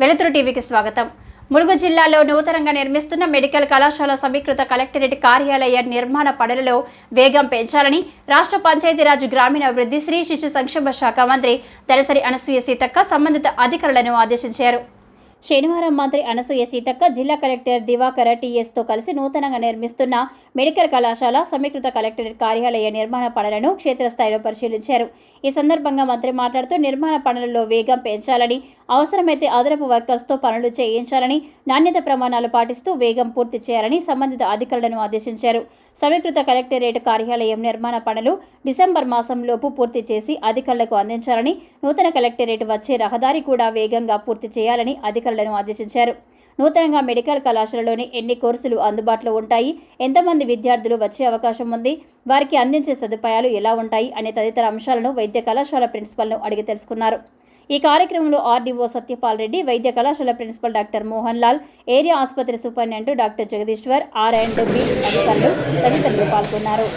వెలుతురు టీవీకి స్వాగతం. ములుగు జిల్లాలో నూతనంగా నిర్మిస్తున్న మెడికల్ కళాశాల సమీకృత కలెక్టరేట్ కార్యాలయ నిర్మాణ పనులలో వేగం పెంచాలని రాష్ట్ర పంచాయతీరాజ్ గ్రామీణాభివృద్ధి శ్రీ శిశు సంక్షేమ శాఖ మంత్రి దళసరి అనసూయ సీతక్క సంబంధిత అధికారులను ఆదేశించారు. శనివారం మంత్రి అనసూయ సీతక్క జిల్లా కలెక్టర్ దివాకర టీఎస్తో కలిసి నూతనంగా నిర్మిస్తున్న మెడికల్ కళాశాల సమీకృత కలెక్టరేట్ కార్యాలయ నిర్మాణ పనులను క్షేత్రస్థాయిలో పరిశీలించారు. ఈ సందర్భంగా మంత్రి మాట్లాడుతూ నిర్మాణ పనులలో వేగం పెంచాలని అవసరమైతే అదనపు వర్కర్స్తో పనులు చేయించాలని నాణ్యత ప్రమాణాలు పాటిస్తూ వేగం పూర్తి చేయాలని సంబంధిత అధికారులను ఆదేశించారు. సమీకృత కలెక్టరేట్ కార్యాలయం నిర్మాణ పనులు డిసెంబర్ మాసంలోపు పూర్తి చేసి అధికారులకు అందించాలని నూతన కలెక్టరేట్ వచ్చే రహదారి కూడా వేగంగా పూర్తి చేయాలని అధికారులను ఆదేశించారు నూతనంగా మెడికల్ కళాశాలలోని ఎన్ని కోర్సులు అందుబాటులో ఉంటాయి? ఎంతమంది విద్యార్థులు వచ్చే అవకాశం ఉంది? వారికి అందించే సదుపాయాలు ఎలా ఉంటాయి? అనే తదితర అంశాలను వైద్య కళాశాల ప్రిన్సిపల్ను అడిగి తెలుసుకున్నారు. ఈ కార్యక్రమంలో ఆర్డీఓ సత్యపాల్ రెడ్డి వైద్య కళాశాల principal doctor Mohan Lal area ఆసుపత్రి superintendent doctor Jagadeeshwar R and B అధికారులు తదితరులు పాల్గొన్నారు.